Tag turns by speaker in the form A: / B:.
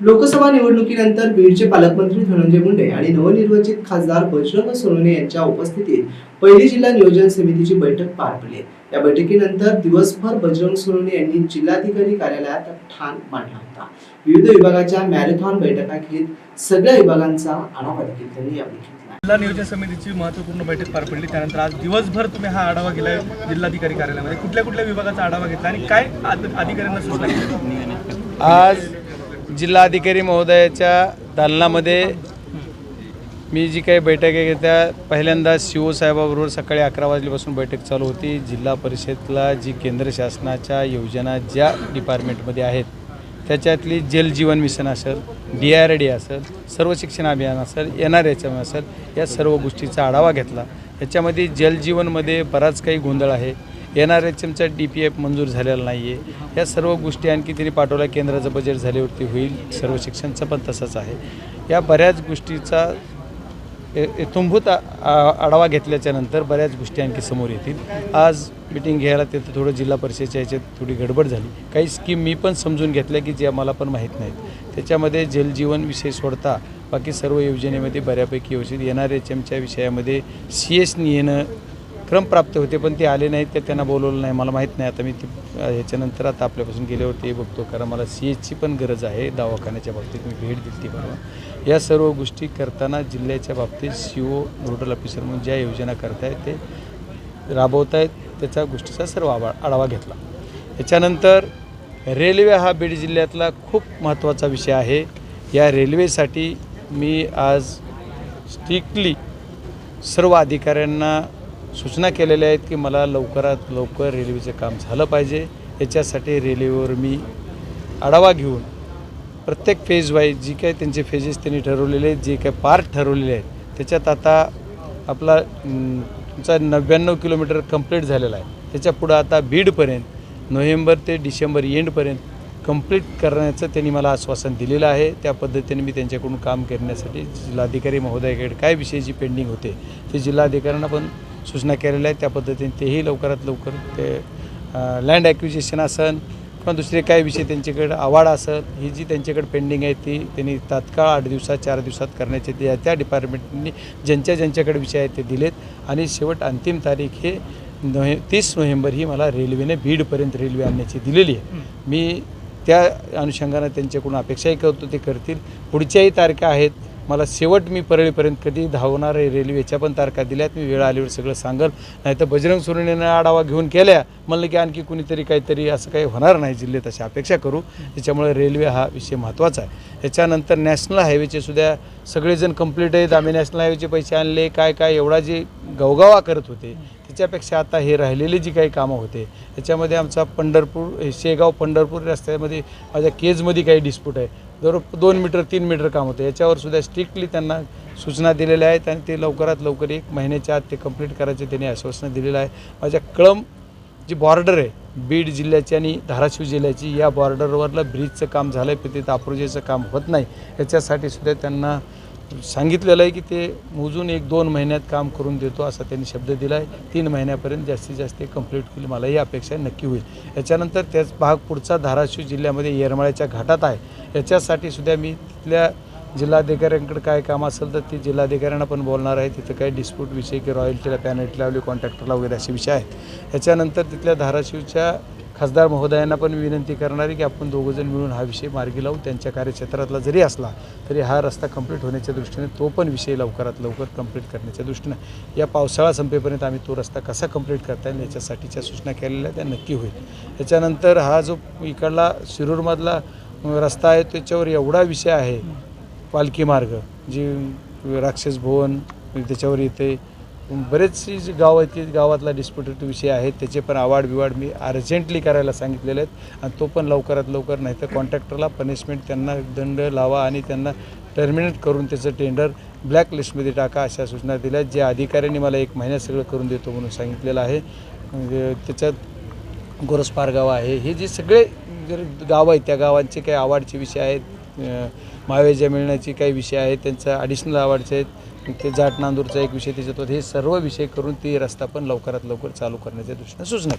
A: लोकसभा निवडणुकीनंतर बीडचे पालकमंत्री धनंजय मुंडे आणि नवनिर्वाचित खासदार बजरंग सोनवणे यांच्या उपस्थितीत पहिली जिल्हा नियोजन समितीची बैठक पार पडली. या बैठकीनंतर दिवसभर बजरंग सोनवणे यांनी जिल्हाधिकारी कार्यालयात ठाण मांडला होता. विविध विभागाच्या मॅरेथॉन बैठका घेत सगळ्या विभागांचा आढावा देखील त्यांनी यावेळी घेतला.
B: जिल्हा नियोजन समितीची महत्त्वपूर्ण बैठक पार पडली. त्यानंतर आज दिवसभर तुम्ही हा आढावा गेलाय जिल्हाधिकारी कार्यालयामध्ये. कुठल्या कुठल्या विभागाचा आढावा घेतला आणि काय अधिकाऱ्यांना सूचना
C: आज जिल्हाधिकारी महोदयाच्या दालनामध्ये मी जी काही बैठक आहे त्या पहिल्यांदा सी साहेबाबरोबर सकाळी अकरा वाजल्यापासून बैठक चालू होती. जिल्हा परिषदला जी केंद्र शासनाच्या योजना ज्या डिपार्टमेंटमध्ये आहेत त्याच्यातली जल जीवन मिशन असेल डी आर डी असेल सर्व शिक्षण अभियान असेल एन आर एच एम असेल या सर्व गोष्टीचा आढावा घेतला. याच्यामध्ये जलजीवनमध्ये बराच काही गोंधळ आहे. एन आर एच एमचा डी पी एफ मंजूर झालेला नाही आहे या सर्व गोष्टी आणखी त्यांनी पाठवल्या. केंद्राचं बजेट झाल्यावरती होईल. सर्व शिक्षणचं पण तसंच आहे. या बऱ्याच गोष्टीचा ए- आढावा घेतल्याच्या नंतर बऱ्याच गोष्टी आणखी समोर येतील. आज मिटिंग घ्यायला तिथं थोडं जिल्हा परिषदेच्या ह्याच्यात थोडी गडबड झाली. काही स्कीम मी पण समजून घेतल्या की ज्या मला पण माहीत नाहीत. त्याच्यामध्ये जलजीवन विषय सोडता बाकी सर्व योजनेमध्ये बऱ्यापैकी योजित एन आर एच एमच्या विषयामध्ये सी एसनी येणं क्रम प्राप्त होते पण ते आले नाहीत ते त्यांना बोलवलं नाही. मला माहीत नाही आता मी ती ह्याच्यानंतर आता आपल्यापासून गेल्यावर ते बघतो कारण मला सी एचची पण गरज आहे दवाखान्याच्या बाबतीत मी भेट दिली ती बरोबर या सर्व गोष्टी करताना जिल्ह्याच्या बाबतीत सी ओ नोडल ऑफिसर म्हणून ज्या योजना करतायत ते राबवत आहेत त्याच्या गोष्टीचा सर्व आवा आढावा घेतला. त्याच्यानंतर रेल्वे हा बीड जिल्ह्यातला खूप महत्त्वाचा विषय आहे. या रेल्वेसाठी मी आज स्ट्रिक्टली सर्व अधिकाऱ्यांना सूचना केलेल्या आहेत की मला लवकरात लवकर रेल्वेचं काम झालं पाहिजे. याच्यासाठी रेल्वेवर मी आढावा घेऊन प्रत्येक फेज वाईज जी काही त्यांचे फेजेस त्यांनी ठरवलेले आहेत जे काही पार्ट ठरवलेले आहेत त्याच्यात आता आपला तुमचा नव्याण्णव किलोमीटर कंप्लीट झालेला आहे. त्याच्यापुढं आता बीडपर्यंत नोव्हेंबर ते डिसेंबर एंडपर्यंत कंप्लीट करण्याचं त्यांनी मला आश्वासन दिलेलं आहे. त्या पद्धतीने मी त्यांच्याकडून काम करण्यासाठी जिल्हाधिकारी महोदयाकडे काय विषय जी पेंडिंग होते ते जिल्हाधिकाऱ्यांना पण सूचना केलेल्या आहेत त्या पद्धतीने तेही लवकरात लवकर ते लँड ॲक्विजिशन असन किंवा दुसरे काय विषय त्यांच्याकडे आवाड असेल ही जी त्यांच्याकडे पेंडिंग आहे ती त्यांनी तात्काळ आठ दिवसात चार दिवसात करण्याचे त्या त्या डिपार्टमेंटनी ज्यांच्या ज्यांच्याकडे विषय आहेत ते दिलेत. आणि शेवट अंतिम तारीख हे नोव्हे तीस नोव्हेंबर ही मला रेल्वेने बीडपर्यंत रेल्वे आणण्याची दिलेली आहे. मी त्या अनुषंगानं त्यांच्याकडून अपेक्षाही करतो ते करतील. पुढच्याही तारखा आहेत मला शेवट मी परळीपर्यंत कधी धावणार आहे रेल्वेच्या पण तारखा दिल्यात. मी वेळ आल्यावर सगळं सांगल. नाही तर बजरंग सोरेनं आढावा घेऊन केल्या. म्हणलं की आणखी कुणीतरी काहीतरी असं काही होणार नाही जिल्ह्यात अशी अपेक्षा करू. त्याच्यामुळे रेल्वे हा विषय महत्त्वाचा आहे. याच्यानंतर नॅशनल हायवेचे सुद्धा सगळेजण कंप्लीट आहेत. आम्ही नॅशनल हायवेचे पैसे आणले. काय काय एवढा जे गवगावा करत होते त्याच्यापेक्षा आता हे राहिलेले जी काही कामं होते याच्यामध्ये आमचा पंढरपूर शेगाव पंढरपूर रस्त्यामध्ये माझ्या केजमध्ये काही डिस्प्यूट आहे. दर दोन मीटर तीन मीटर काम होतं. याच्यावर सुद्धा स्ट्रिक्टली त्यांना सूचना दिलेल्या आहेत आणि ते लवकरात लवकर एक महिन्याच्या आत ते कंप्लीट करायचे त्यांनी आश्वासन दिलेलं आहे. माझ्या कळम जी बॉर्डर आहे बीड जिल्ह्याची आणि धाराशिव जिल्ह्याची या बॉर्डरवरलं ब्रिजचं काम झालं आहे पण ते तापरुजेचं काम होत नाही. याच्यासाठी सुद्धा त्यांना सांगितलेलं आहे की ते मोजून एक दोन महिन्यात काम करून देतो असा त्यांनी शब्द दिला आहे तीन महिन्यापर्यंत जास्तीत जास्त कंप्लीट होईल. मला ही अपेक्षा नक्की होईल. याच्यानंतर त्याच भाग पुढचा धाराशिव जिल्ह्यामध्ये येरमाळ्याच्या घाटात आहे. याच्यासाठी सुद्धा मी तिथल्या जिल्हाधिकाऱ्यांकडे काय काम असेल तर ते जिल्हाधिकाऱ्यांना पण बोलणार आहे. तिथं काही डिस्प्यूट विषय की रॉयल्टीला पॅनल्टी लावली कॉन्ट्रॅक्टरला वगैरे असे विषय आहेत. याच्यानंतर तिथल्या धाराशिवच्या खासदार महोदयांना पण विनंती करणार आहे की आपण दोघंजण मिळून हा विषय मार्गी लावू. त्यांच्या कार्यक्षेत्रातला जरी असला तरी हा रस्ता कंप्लीट होण्याच्या दृष्टीने तो पण विषय लवकरात लवकर कंप्लीट करण्याच्या दृष्टीने. या पावसाळा संपेपर्यंत आम्ही तो रस्ता कसा कंप्लीट करता येईल याच्यासाठीच्या सूचना केलेल्या त्या नक्की होईल. त्याच्यानंतर हा जो इकडला शिरूरमधला रस्ता आहे त्याच्यावर एवढा विषय आहे पालखी मार्ग जी राक्षस भुवन त्याच्यावर येते. बरेचशी जी गाव आहेत ती गावातला डिस्प्युटेड विषय आहेत. त्याचे पण आवाड बिवाड मी अर्जंटली करायला सांगितलेले आहेत. आणि तो पण लवकरात लवकर नाही तर कॉन्ट्रॅक्टरला पनिशमेंट त्यांना दंड लावा आणि त्यांना टर्मिनेट करून त्याचं टेंडर ब्लॅक लिस्टमध्ये टाका अशा सूचना दिल्या ज्या अधिकाऱ्यांनी मला एक महिन्यात सगळं करून देतो म्हणून सांगितलेलं आहे. म्हणजे त्याच्यात गोरसपार गाव आहे. हे जे सगळे जर गावं आहेत त्या गावांचे काही आवडचे विषय आहेत अं, मिळण्याची मिळण्याचे काही विषय आहेत त्यांचा ॲडिशनल आवडचे आहेत. ते जाट नांदूरचा एक विषय त्याच्यात हे सर्व विषय करून ती रस्ता पण लवकरात लवकर चालू करण्याच्या दृष्टीने सूचना केली